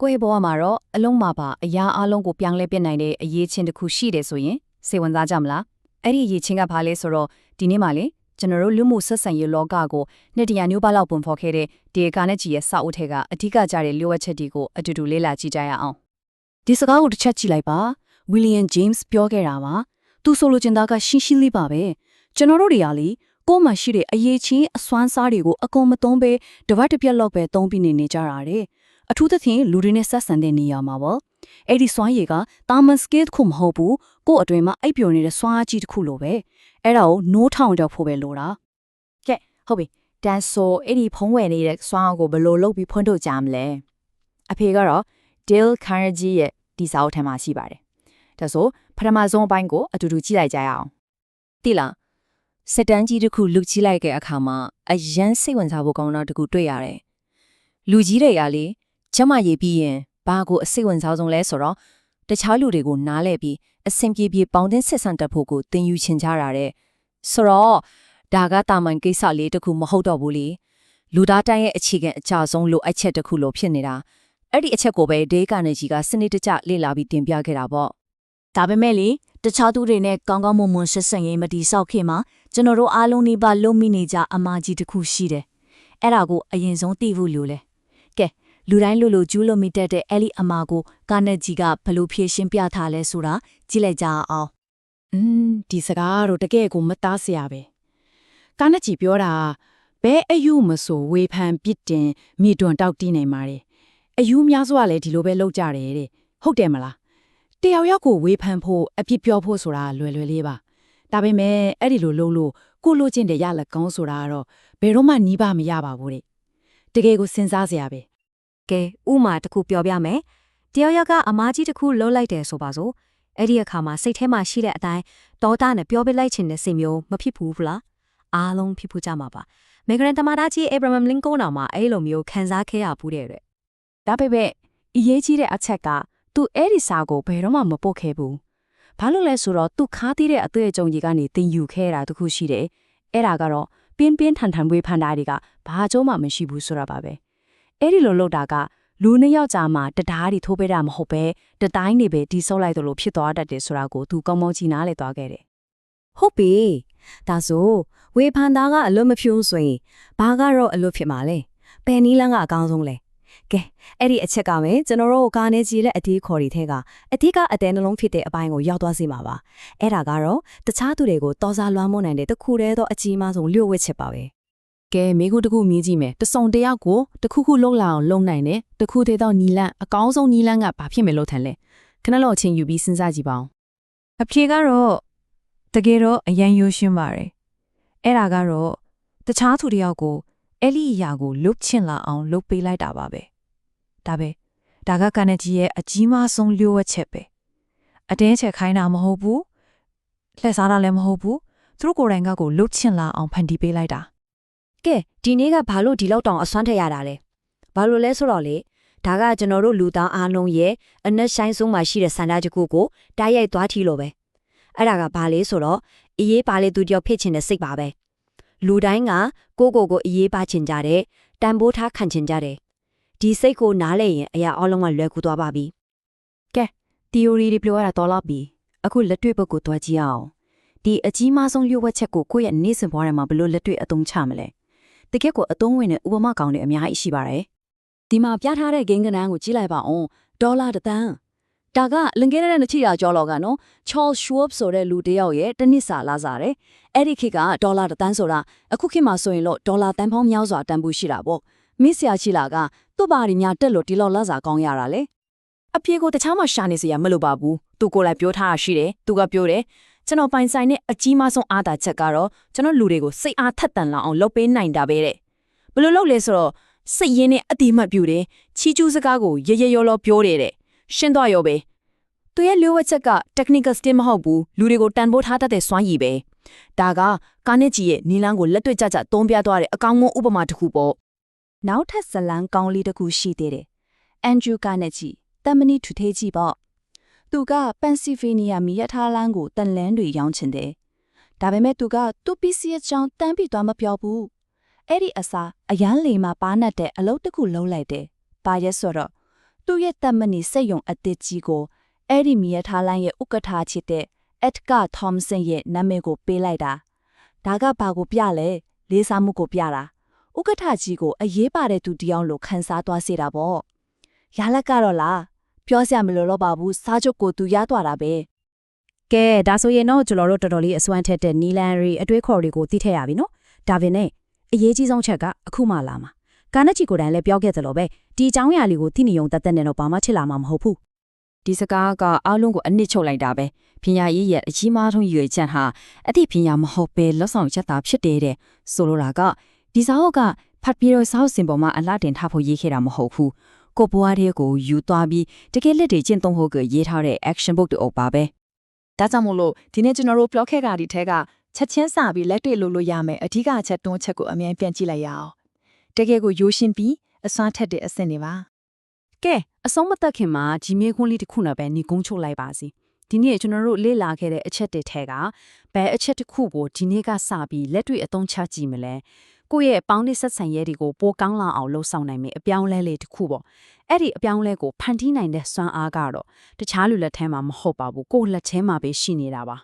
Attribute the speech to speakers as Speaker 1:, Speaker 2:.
Speaker 1: ကိုယ့်ရဲ့ဘဝမှာတော့အလုံးမှာပါအရာအလုံးကိုပြောင်းလဲပြစ်နိုင်တဲ့အရေးချင်းတစ်ခုရှိတယ်ဆိုရင်စိတ်ဝင်စားကြမလားအဲ့ဒီအရေးချင်းကဘာလဲဆိုတော့ဒီနေ့မှလေကျွန်တော်တို့လူမှုဆက်ဆံရေးလောကကိုနှစ်တရာမျိုးပါလောက်ပုံဖော်ခဲ့တဲ့ဒီကာနဲ့ကြီးရဲ့စာအုပ်ထဲကအဓိကကြတဲ့လျှို့ဝှက်ချက်တွေကိုအတူတူလေ့လာကြည့်ကြရအောင်ဒီစကားကိုတစ်ချက်ကြည့်လိုက်ပါဝီလီယံဂျိမ်းစ်ပြောခဲ့တာပါသူဆိုလိုချင်တာကရှင်းရှင်းလေးပါပဲကျွန်တော်တို့တွေကလေကိုယ်မှရှိတဲ့အရေးချင်းအစွမ်းစားတွေကိုအကုန်မသုံးဘဲတပတ်တစ်ပြက်လောက်ပဲသုံးပြီးနေနေကြတာတဲ့ အထူးသဖြင့်လူတွေနဲ့ဆက်ဆံတဲ့နေရာမှာပေါ့အဲ့ဒီစွမ်းရည်ကတာမန်စကစ်ခုမဟုတ်ဘူးကို့အတွင်မှာအိပ်ပျော်နေတဲ့စွမ်းအားကြီးတစ်ခုလိုပဲအဲ့ဒါကိုနိုးထောင်ကြောက်ဖို့ပဲလိုတာ
Speaker 2: ကဲဟုတ်ပြီတန်ဆိုအဲ့ဒီဖုံးဝယ်နေတဲ့စွမ်းအောင်ကိုဘယ်လိုလုပ်ပြီးဖွင့်ထုတ်ကြမလဲအဖေကတော့ Dale Carnegie ရဲ့ဒီစာအုပ်ထဲမှာရှိပါတယ်ဒါဆိုပထမဆုံးအပိုင်းကိုအတူတူကြည့်လိုက်ကြရအောင်
Speaker 3: တိလားစက်တန်းကြီးတစ်ခုလူကြည့်လိုက်တဲ့အခါမှာအရန်စိတ်ဝင်စားဖို့ကောင်းတာတစ်ခုတွေ့ရတယ်လူကြီးတွေကလေ ကျမရေးပြီးရင်ဘာကိုအစိတ်ဝင်စားဆုံးလဲဆိုတော့တခြားလူတွေကိုနားလဲပြီးအဆင်ပြေပြေပေါင်းတင်ဆက်ဆံတတ်ဖို့ကိုသင်ယူချင်ကြတာတဲ့ဆိုတော့ဒါကတာမန်ကိစ္စလေးတစ်ခုမဟုတ်တော့ဘူးလေလူသားတိုင်းရဲ့အခြေခံအကြဆုံးလိုအပ်ချက်တစ်ခုလိုဖြစ်နေတာအဲ့ဒီအချက်ကိုပဲဒေးကနေကြီးကစနစ်တကျလေ့လာပြီးတင်ပြခဲ့တာပေါ့
Speaker 4: ဒါပေမဲ့လေတခြားသူတွေနဲ့ကောင်းကောင်းမွန်မွန်ဆက်ဆံရေးမတည်ဆောက်ခင်မှာကျွန်တော်တို့အားလုံးနေပါလုံးမိနေကြအမားကြီးတစ်ခုရှိတယ်။အဲ့ဒါကိုအရင်ဆုံးသိဖို့လိုလဲ။ကဲ လူတိုင်းလူလူကျူးလို့မိတတ်တဲ့အဲ့ဒီအမားကိုကာနက်ဂျီကဘယ်လိုဖြေရှင်းပြထားလဲဆိုတာကြည့်လိုက်ကြအောင်
Speaker 1: อืมဒီစကားကတော့တကယ်ကိုမသားစရာပဲကာနက်ကြီးပြောတာဘဲအယူမဆိုဝေဖန်ပစ်တင်မိတွန်တောက်တီးနေမှာတယ်အယူများစွာလည်းဒီလိုပဲလုပ်ကြတယ်တဲ့ဟုတ်တယ်မလားတယောက်ယောက်ကိုဝေဖန်ဖို့အပြစ်ပြောဖို့ဆိုတာလွယ်လွယ်လေးပါဒါပေမဲ့အဲ့ဒီလိုလုပ်လို့ကိုလိုချင်တဲ့ရလက်ကောင်းဆိုတာကတော့ဘယ်တော့မှနီးပါမရပါဘူးတဲ့တကယ်ကိုစဉ်းစားစရာပဲ
Speaker 5: ကဲဥမာတစ်ခုပြောပြမယ်တယောက်ယောက်ကအမားကြီးတစ်ခုလှုပ်လိုက်တယ်ဆိုပါစို့အဲ့ဒီအခါမှာစိတ်ထဲမှာရှိတဲ့အတိုင်းဒေါတာနဲ့ပြောပြလိုက်ချင်တဲ့စိတ်မျိုးမဖြစ်ဘူးဗလားအားလုံးဖြစ်ဖို့ကြမှာပါမေဂရန်တမာတာကြီးအေဗရာမ်လင်ကိုနာမှာအဲ့လိုမျိုးခံစားခဲ့ရဘူးတဲ့တဲ့
Speaker 1: ဒါပေမဲ့အရေးကြီးတဲ့အချက်ကသူအဲ့ဒီစာကိုဘယ်တော့မှမပုတ်ခဲ့ဘူး။ဘာလို့လဲဆိုတော့သူခါးသေးတဲ့အတွေ့အကြုံကြီးကနေတင်ယူခဲ့တာတခုရှိတယ်။အဲ့ဒါကတော့ပြင်းပြင်းထန်ထန်ဝေးဖန်တာတွေကဘာကြိုးမှမရှိဘူးဆိုတာပါပဲ။ အဲ့ဒီလိုလုပ်တာကလူနှစ်ယောက်ကြာမှတဓားတွေထိုးပေးတာမဟုတ်ပဲတတိုင်းနေပဲဒီဆုပ်လိုက်သလိုဖြစ်သွားတတ်တယ်ဆိုတာကိုသူကောင်းကောင်းကြီးနားလည်သွားခဲ့တယ်
Speaker 5: ဟုတ်ပြီဒါဆိုဝေဖန်သားကအလွတ်မဖြူဆိုရင်ဘာကတော့အလွတ်ဖြစ်မှာလဲပယ်နီးလန်းကအကောင်းဆုံးလဲကဲအဲ့ဒီအချက်ကပဲကျွန်တော်တို့ကာနေကြီးလက်အသေးခေါ်တွေထဲကအဓိကအတဲနှလုံးဖြစ်တဲ့အပိုင်းကိုရောက်သွားစေမှာပါအဲ့ဒါကတော့တခြားသူတွေကိုတော်စားလွှမ်းမိုးနိုင်တဲ့တစ်ခုတည်းသောအကြီးမားဆုံးလျှို့ဝှက်ချက်ပါပဲ။
Speaker 1: ကဲမိခုတစ်ခုမြည်ကြည့်မယ်။တစုံတယောက်ကိုတစ်ခုခုလုံးလာအောင်လုံးနိုင်တယ်။တစ်ခုသေးတော့နီလန့်အကောင်းဆုံးနီလန့်ကဘာဖြစ်မယ်လို့ထင်လဲ။ခဏလောက်အချင်းယူပြီးစဉ်းစားကြည့်ပါဦး
Speaker 2: အဖြေကတော့တကယ်တော့အရန်ရိုးရှင်းပါတယ်အဲ့ဒါကတော့တခြားသူတယောက်ကိုအဲ့ဒီအရာကိုလုတ်ချင်လာအောင်လုတ်ပေးလိုက်တာပါပဲဒါပဲဒါကကန်နဂျီရဲ့အကြီးမားဆုံးလျှို့ဝှက်ချက်ပဲအတင်းချက်ခိုင်းတာမဟုတ်ဘူးလှည့်စားတာလည်းမဟုတ်ဘူးသူတို့ကိုယ်တိုင်ကကိုလုတ်ချင်လာအောင်ဖန်တီးပေးလိုက်တာ
Speaker 5: ကဲဒီနေ့ကဘာလို့ဒီလောက်တောင်အစွမ်းထက်ရတာလဲဘာလို့လဲဆိုတော့လေဒါကကျွန်တော်တို့လူသားအားလုံးရဲ့အနက်ဆိုင်ဆုံးမှာရှိတဲ့စန္ဒတစ်ခုကိုတိုက်ရိုက်သွားထီလို့ပဲအဲ့ဒါကဘာလဲဆိုတော့အေးရေးပါလေသူတယောက်ဖြစ်ချင်တဲ့စိတ်ပါပဲလူတိုင်းကကိုယ့်ကိုယ်ကိုအေးရေးပါချင်ကြတယ်တန်ဖိုးထားခံချင်ကြတယ်ဒီစိတ်ကိုနားလဲရင်အရာအလုံးကလွယ်ကူသွားပါပြီ။
Speaker 1: theory တွေပြောရတာတော်တော့ပြီ။အခုလက်တွေ့ဘက်ကိုတွားကြည့်အောင်။ဒီအကြီးမားဆုံးလျှို့ဝှက်ချက်ကိုကိုယ့်ရဲ့နေ့စဉ်ဘဝထဲမှာဘယ်လိုလက်တွေ့အသုံးချမလဲ။ တကယ့်ကိုအသုံးဝင်တဲ့ဥပမာကောင်းတွေအများကြီးရှိပါတယ်။ဒီမှာပြထားတဲ့ဂိမ်းကနန်းကိုကြည့်လိုက်ပါအောင်။ဒေါ်လာတစ်သန်း။ဒါကလင်ကဲတဲ့နှစ်ချီရာကျော်လော်ကနော် Charles Schwab ဆိုတဲ့လူတစ်ယောက်ရဲ့တစ်နှစ်စာလာစားတယ်။အဲ့ဒီခေတ်ကဒေါ်လာတစ်သန်းဆိုတာအခုခေတ်မှာဆိုရင်လို့ဒေါ်လာတန်ပေါင်းများစွာတန်ဖိုးရှိတာပေါ့။မစ်ဆရာချီလာကသူ့ဘာဒီများတက်လို့ဒီလောက်လာစားကောင်းရတာလေ။အပြေကိုတခြားမှရှာနေစရာမလိုပါဘူးသူကိုယ်လည်းပြောထားတာရှိတယ်သူကပြောတယ် ကျွန်တော်ပိုင်ဆိုင်တဲ့အကြီးမားဆုံးအားသာချက်ကတော့ကျွန်တော်လူတွေကိုစိတ်အားထက်သန်လောက်အောင်လုပ်ပေးနိုင်တာပဲတဲ့ဘယ်လိုလုပ်လဲဆိုတော့စိတ်ရင်းနဲ့အတိမတ်ပြူတယ်ချီကျူးစကားကိုရရရောလောပြောတယ်တဲ့ရှင်းသွားရောပဲသူရဲ့လိုဝက်ချက်က technical skill မဟုတ်ဘူးလူတွေကိုတန်ဖိုးထားတတ်တဲ့စွမ်းရည်ပဲဒါကကာနစ်ဂျီရဲ့နီလန်းကိုလက်တွေ့ကြကြသုံးပြသွားတဲ့အကောင်းဆုံးဥပမာတစ်ခုပေါ့
Speaker 4: နောက်ထပ်ဇလန်းကောင်းလေးတစ်ခုရှိသေးတယ်အန်ဒရူကာနက်ဂျီတမ်မနီထူသေးကြီးပေါ့ သူကပန်ဆီဗေးနီးယားမီရထားလန်းကိုတန်လန်းတွေရောင်းချင်တယ်ဒါပေမဲ့သူကသူ့ပစ္စည်းအကြောင်းတန်းပြီးသွားမပြောဘူးအဲ့ဒီအစားအရန်လေမှာပါနတ်တဲ့အလုပ်တစ်ခုလုံးလိုက်တယ်ပါရက်ဆိုတော့သူ့ရဲ့တက်မနီစက်ယုံအသစ်ကြီးကိုအဲ့ဒီမီယထားလိုင်းရဲ့ဥက္ကဋ္ဌချစ်တဲ့ Edgar Thompson ရဲ့နာမည်ကိုပေးလိုက်တာဒါကဘာကိုပြလဲလေးစားမှုကိုပြတာဥက္ကဋ္ဌကြီးကိုအရေးပါတဲ့သူတစ်ယောက်လိုခန်းစားသွားစေတာပေါ့ရလက်ကတော့လား ပြောစရာမလိုတော့ပါဘူးစားချုပ်ကိုသူရသွားတာပဲ
Speaker 5: ကဲဒါဆိုရင်တော့ကျွန်တော်တို့တော်တော်လေးအစွမ်းထက်တဲ့နီလန်ရီအတွေးခေါ်တွေကိုသိထည့်ရပြီနော်ဒါပင်နဲ့အရေးကြီးဆုံးချက်ကအခုမှလာမှာကာနချီကိုယ်တိုင်လည်းပြောခဲ့သလိုပဲဒီအကြောင်းအရာလေးကိုသိနေုံတတ်တဲ့နဲ့တော့ဘာမှချစ်လာမှာမဟုတ်ဘူး
Speaker 1: ဒီစကားကအားလုံးကိုအနစ်ချုပ်လိုက်တာပဲပညာရေးရဲ့အကြီးမားဆုံးရည်ရွယ်ချက်ဟာအသည့်ပညာမဟုတ်ပဲလက်ဆောင်ချက်သာဖြစ်တယ်တဲ့ဆိုလိုတာကဒီစာအုပ်ကဖတ်ပြီးတော့စာအုပ်စင်ပေါ်မှာအလားတင်ထားဖို့ရေးခဲ့တာမဟုတ်ဘူး ကိုပွားတဲ့ကိုယူသွားပြီးတကယ်လက်တွေကျင့်သုံးဖို့ကရေးထားတဲ့ action book တို့ပါပဲ
Speaker 6: ဒါကြောင့်မို့လို့ဒီနေ့ကျွန်တော်တို့ပြောခဲ့တာဒီထဲကချက်ချင်းစပြီးလက်တွေ့လို့လို့ရမယ်အဓိကအချက်တွန်းချက်ကိုအမြဲပြန်ကြည့်လိုက်ရအောင်တကယ်ကိုရိုးရှင်းပြီးအစွမ်းထက်တဲ့အဆင့်တွေပါ
Speaker 2: ကဲအဆုံးမသက်ခင်မှာဒီမေခွန်းလေးတစ်ခုနဲ့ပဲညီကုန်းချုပ်လိုက်ပါစီဒီနေ့ကျွန်တော်တို့လေ့လာခဲ့တဲ့အချက်တွေထဲကဘယ်အချက်တစ်ခုကိုဒီနေ့ကစပြီးလက်တွေ့အသုံးချကြည့်မလဲ ကိုယ့်ရဲ့ပေါင်းနစ်ဆက်ဆံရေးတွေကိုပိုကောင်းလာအောင်လှုပ်ဆောင်နိုင်မယ်အပြောင်းလဲလေးတစ်ခုပေါ့အဲ့ဒီအပြောင်းလဲကိုဖန်တီးနိုင်တဲ့စွမ်းအားကတော့တခြားလူလက်ထဲမှာမဟုတ်ပါဘူးကိုယ့်လက်ထဲမှာပဲရှိနေတာပါ